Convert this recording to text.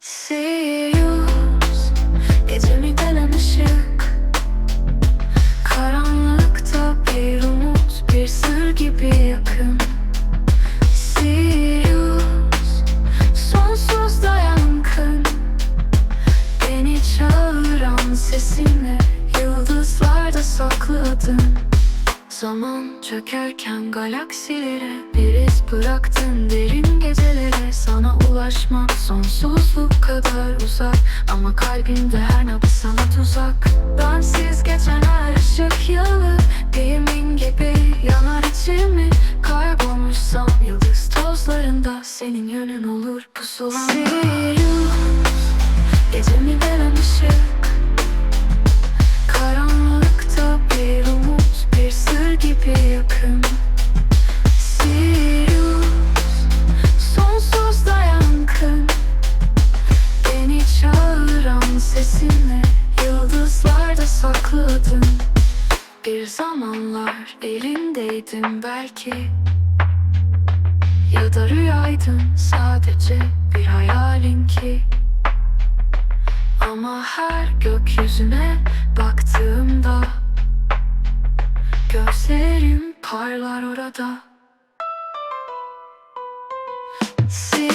Seviyoruz. Gecemi delen ışık Karanlıkta bir Bir sır gibi yakın. Sirius Sonsuz dayankın Beni çağıran sesinle Yıldızlarda saklı adın Zaman çökerken galaksilere bir iz bıraktın derin ulaşmak sonsuzluk kadar uzak. Ama kalbimde her nabız sana tuzak. Bensiz geçen her ışık yılı. Gemimin gibi yanar içimi. Kaybolmuşsam yıldız tozlarında Senin yönün olur pusulam. Sirius Gecemi veren ışık Yıldızlarda saklı adın Bir zamanlar elindeydim belki. Ya da rüyaydın sadece bir hayalin ki. Ama her gökyüzüne baktığımda Gözlerim parlar orada. Sirius